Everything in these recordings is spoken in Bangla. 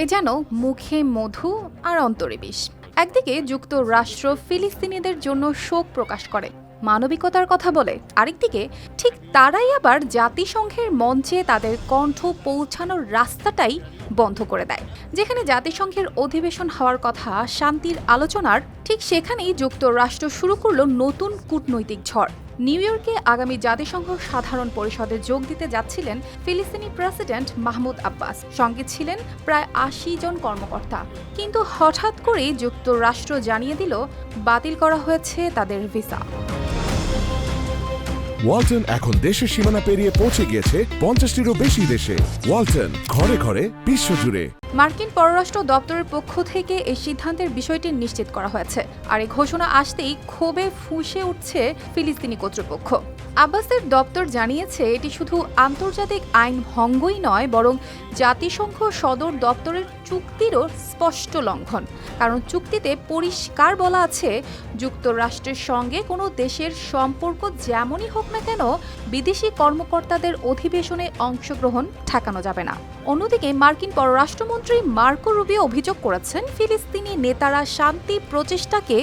এ যেন মুখে মধু আর অন্তরে বিষ একদিকে যুক্তরাষ্ট্র ফিলিস্তিনিদের জন্য শোক প্রকাশ করে, মানবিকতার কথা বলে। আরেকদিকে ঠিক তারাই আবার জাতিসংঘের মঞ্চে তাদের কণ্ঠ পৌঁছানোর রাস্তাটাই বন্ধ করে দেয়। যেখানে জাতিসংঘের অধিবেশন হওয়ার কথা, শান্তির আলোচনার ঠিক সেখানেই যুক্তরাষ্ট্র শুরু করল নতুন কূটনৈতিক ঝড়। নিউ ইয়র্কে আগামী জাতিসংঘ সাধারণ পরিষদে যোগ দিতে যাচ্ছিলেন ফিলিস্তিনি প্রেসিডেন্ট মাহমুদ আব্বাস। সঙ্গে ছিলেন প্রায় আশি জন কর্মকর্তা। কিন্তু হঠাৎ করেই যুক্তরাষ্ট্র জানিয়ে দিল, বাতিল করা হয়েছে তাদের ভিসা। ওয়ালটন এখন দেশের সীমানা পেরিয়ে পৌঁছে গিয়েছে পঞ্চাশটিরও বেশি দেশে। ওয়ালটন, ঘরে ঘরে, বিশ্বজুড়ে। মার্কিন পররাষ্ট্র দপ্তরের পক্ষ থেকে এই সিদ্ধান্তের বিষয়টি নিশ্চিত করা হয়েছে। আর এই ঘোষণা আসতেই ক্ষোভে ফুঁসে উঠছে ফিলিস্তিনি কর্তৃপক্ষ। আব্বাসের দপ্তর জানিয়েছে, এটি শুধু আন্তর্জাতিক আইন ভঙ্গই নয়, বরং জাতিসংঘ সদর দপ্তরের চুক্তিরও স্পষ্ট লঙ্ঘন। কারণ চুক্তিতে পরিষ্কার বলা আছে, যুক্তরাষ্ট্রের সঙ্গে কোনো দেশের সম্পর্ক যেমনই হোক না কেন, বিদেশি কর্মকর্তাদের অধিবেশনে অংশগ্রহণ ঠেকানো যাবে না। অন্যদিকে মার্কিন পররাষ্ট্রমন্ত্রী মার্কো রুবিও অভিযোগ করেছেন ফিলিস্তিনি নেতারা শান্তি প্রচেষ্টাকে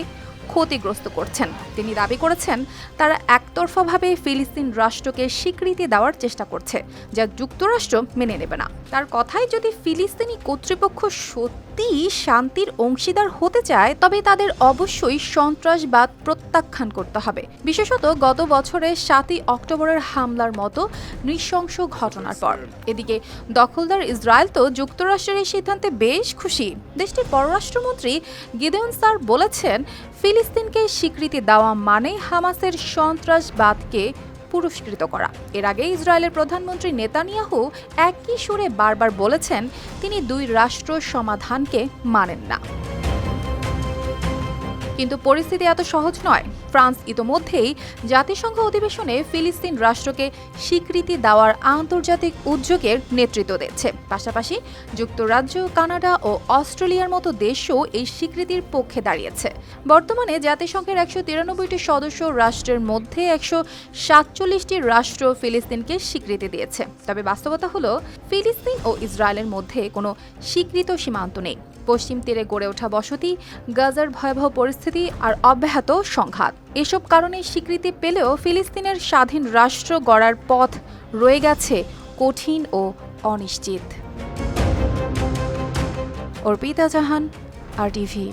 ক্ষতিগ্রস্ত করছেন। তিনি দাবি করেছেন, তারা একতরফাভাবে ফিলিস্তিন রাষ্ট্রকে স্বীকৃতি দেওয়ার চেষ্টা করছে, যা যুক্তরাষ্ট্র মেনে নেবে না। তার কথায় যদি ফিলিস্তিনি কর্তৃপক্ষ সত্যি শান্তির অংশীদার হতে চায়, তবে তাদের অবশ্যই সন্ত্রাসবাদ প্রত্যাখ্যান করতে হবে। বিশেষত গত বছরের সাতই অক্টোবরের হামলার মতো নৃশংস ঘটনার পর। এদিকে দখলদার ইসরায়েল তো যুক্তরাষ্ট্রের এই সিদ্ধান্তে বেশ খুশি। দেশটির পররাষ্ট্রমন্ত্রী গিদেওন স্যার বলেছেন ফিলিস্তিনকে স্বীকৃতি দেওয়া মানে হামাসের সন্ত্রাসবাদকে পুরস্কৃত করা। এর আগে ইসরায়েলের প্রধানমন্ত্রী নেতানিয়াহু একই সুরে বারবার বলেছেন, তিনি দুই রাষ্ট্র সমাধানকে মানেন না। কিন্তু পরিস্থিতি এত সহজ নয়। ফ্রান্স ইতোমধ্যেই জাতিসংঘ অধিবেশনে ফিলিস্তিন রাষ্ট্রকে স্বীকৃতি দেওয়ার আন্তর্জাতিক উদ্যোগের নেতৃত্ব দিচ্ছে। পাশাপাশি যুক্তরাজ্য, কানাডা ও অস্ট্রেলিয়ার মতো দেশও এই স্বীকৃতির পক্ষে দাঁড়িয়েছে। বর্তমানে জাতিসংঘের একশো তিরানব্বইটি সদস্য রাষ্ট্রের মধ্যে একশো সাতচল্লিশটি রাষ্ট্র ফিলিস্তিনকে স্বীকৃতি দিয়েছে। তবে বাস্তবতা হলো, ফিলিস্তিন ও ইসরায়েলের মধ্যে কোনো স্বীকৃত সীমান্ত নেই। পশ্চিম তীরে গড়ে ওঠা বসতি, গাজার ভয়াবহ পরিস্থিতি আর অব্যাহত সংঘাত। এসব কারণে স্বীকৃতি পেলেও ফিলিস্তিনের স্বাধীন রাষ্ট্র গড়ার পথ রয়ে গেছে কঠিন ও অনিশ্চিত। অর্পিতা জাহান, আর টিভি